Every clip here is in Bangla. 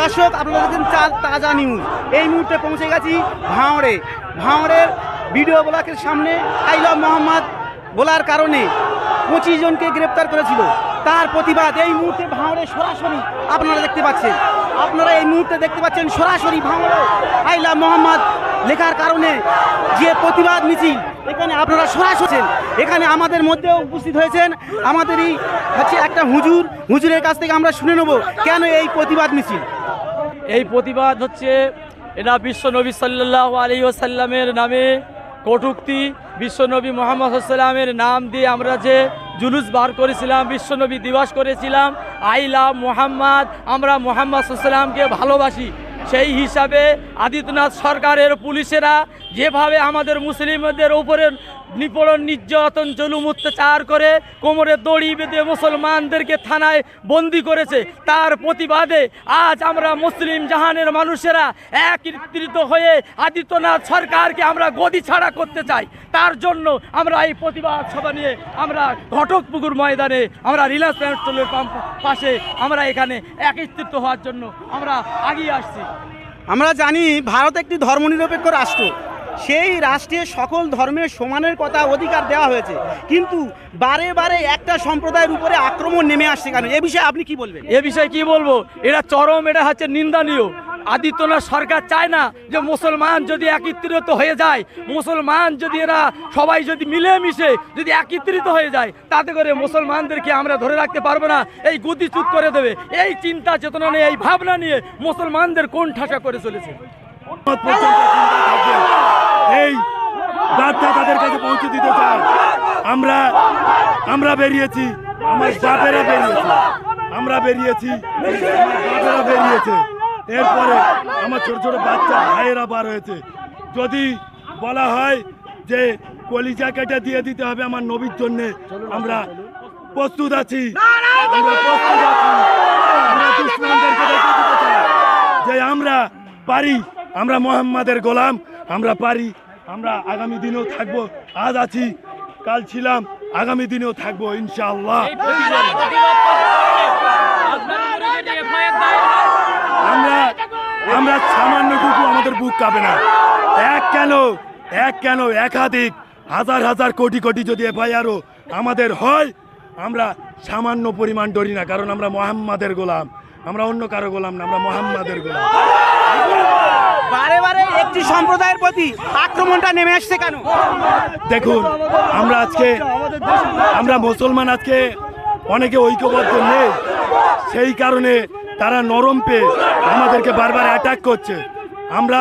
দর্শক, আপনারা দেখছেন তাজা নিউজ এই মুহূর্তে পৌঁছে গেছি ভাঁড়ে ভাঁড়ের ভিডিও ব্লকের সামনে আই লাভ মোহাম্মদ বলার কারণে পঁচিশ জনকে গ্রেপ্তার করেছিল। তার প্রতিবাদ, এই মুহূর্তে ভাঁড়ে সরাসরি আপনারা দেখতে পাচ্ছেন। আপনারা এই মুহূর্তে দেখতে পাচ্ছেন সরাসরি ভাঁড়ে আই লাভ মোহাম্মদ লেখার কারণে যে প্রতিবাদ মিছিল এখানে আপনারা সরাসরি এখানে আমাদের মধ্যেও উপস্থিত হয়েছেন আমাদেরই হচ্ছে একটা হুজুর। হুজুরের কাছ থেকে আমরা শুনে নেব কেন এই প্রতিবাদ মিছিল। এই প্রতিবাদ হচ্ছে এটা বিশ্বনবী সাল্লাহ আলী ওসাল্লামের নামে কটুক্তি, বিশ্বনবী মোহাম্মদ সাল্লামের নাম দিয়ে আমরা যে জুলুস বার করেছিলাম, বিশ্বনবী দিবস করেছিলাম, আই লাভ মোহাম্মদ, আমরা মোহাম্মদ সাল্লামকে ভালোবাসি। সেই হিসাবে আদিত্যনাথ সরকারের পুলিশেরা যেভাবে আমাদের মুসলিমদের উপরে নিপীড়ন, নির্যাতন, জুলুম, অত্যাচার করে কোমরে দড়ি বেঁধে মুসলমানদেরকে থানায় বন্দি করেছে, তার প্রতিবাদে আজ আমরা মুসলিম জাহানের মানুষেরা একত্রিত হয়ে আদিত্যনাথ সরকারকে আমরা গদি ছাড়া করতে চাই। তার জন্য আমরা এই প্রতিবাদ সভা নিয়ে আমরা ঘটকপুকুর ময়দানে আমরা রিলায়েন্স পেট্রোলের পাম্প পাশে আমরা এখানে একত্রিত হওয়ার জন্য আমরা আগিয়ে আসছি। আমরা জানি ভারত একটি ধর্মনিরপেক্ষ রাষ্ট্র। সেই রাষ্ট্রে সকল ধর্মের সমানের কথা অধিকার দেওয়া হয়েছে। কিন্তু বারে বারে একটা সম্প্রদায়ের উপরে আক্রমণ নেমে আসছে কেন? এ বিষয়ে আপনি কি বলবেন? এ বিষয়ে কি বলব? এটা চরম এটা হচ্ছে নিন্দনীয়। আদিত্যনাথ সরকার চায় না যে মুসলমান যদি একত্রিত হয়ে যায় মুসলমান যদি এরা সবাই যদি মিলেমিশে যদি একত্রিত হয়ে যায় তাতে করে মুসলমানদেরকে আমরা ধরে রাখতে পারব না। এই গতিচ্যুত করে দেবে। এই চিন্তা চেতনা নিয়ে এই ভাবনা নিয়ে মুসলমানদের কোন ঠাসা করে চলেছে। এই বার্তা তাদের কাছে পৌঁছে দিতে চাই। আমরা আমরা বেরিয়েছি। আমার বাপেরা বেরিয়েছে। আমরা বেরিয়েছি। বাপেরা বেরিয়েছে। এরপরে আমার ছোট ছোট বাচ্চা ভাইয়েরা বার হয়েছে। যদি বলা হয় যে কলিজা কেটে দিয়ে দিতে হবে আমার নবীর জন্যে, আমরা প্রস্তুত আছি। আমরা প্রস্তুত আমরা যে আমরা পারি। আমরা মোহাম্মদের গোলাম। আমরা পারি। আমরা আগামী দিনেও থাকব। আজ আছি কাল ছিলাম আগামী দিনেও থাকব ইনশাআল্লাহ। আমরা আমরা সামান্যটুকু আমাদের বুক কাঁপে না। এক কেন এক কেন একাধিক হাজার হাজার কোটি কোটি যদি এফআইআরও আমাদের হয় আমরা সামান্য পরিমাণ ডরি না কারণ আমরা মোহাম্মদের গোলাম। আমরা অন্য কারও গোলাম না আমরা মোহাম্মদের গোলাম। একটি সম্প্রদায়ের প্রতি আক্রমণটা নেমে আসছে কেন? দেখুন, আমরা আজকে আমরা মুসলমান আজকে অনেকে ঐক্যবদ্ধ নেই। সেই কারণে তারা নরম পেয়ে আমাদেরকে বারবার অ্যাটাক করছে। আমরা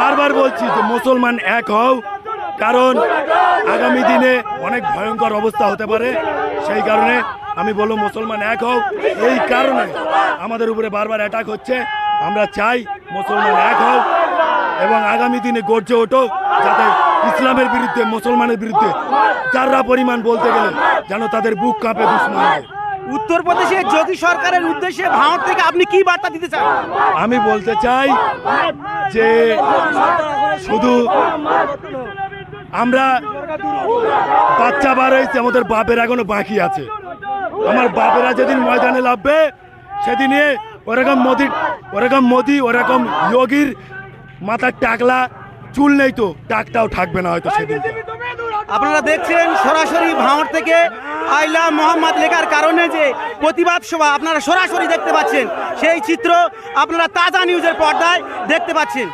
বারবার বলছি যে মুসলমান এক হও, কারণ আগামী দিনে অনেক ভয়ঙ্কর অবস্থা হতে পারে। সেই কারণে আমি বলব মুসলমান এক হও। এই কারণে আমাদের উপরে বারবার অ্যাটাক হচ্ছে। আমরা চাই মুসলমান এক হও। এবং আগামী দিনে গর্জে ওঠো যাতে ইসলামের বিরুদ্ধে মুসলমানের বিরুদ্ধে যারা পরিমাণ বলতে গেলে যেন তাদের বুক কাঁপে দুশ্মনদের। উত্তরপ্রদেশে যোগী সরকারের উদ্দেশ্যে ভারত থেকে আপনি কি বার্তা দিতে চান? আমি বলতে চাই যে শুধু আমরা বাচ্চা বার হয়েছে আমাদের বাপের এখনও বাকি আছে। আমার বাপেরা যেদিন ময়দানে লাভবে সেদিনে ওরকম মোদি ওরকম মোদি ওরকম যোগীর মাথার টাকলা চুল নেই তো টাকটাও থাকবে না হয়তো সেদিন আপনারা দেখছেন সরাসরি ভাঁড় থেকে আইলা মোহাম্মদ লেখার কারণে যে প্রতিবাদ সভা আপনারা সরাসরি দেখতে পাচ্ছেন। সেই চিত্র আপনারা তাজা নিউজের পর্দায় দেখতে পাচ্ছেন।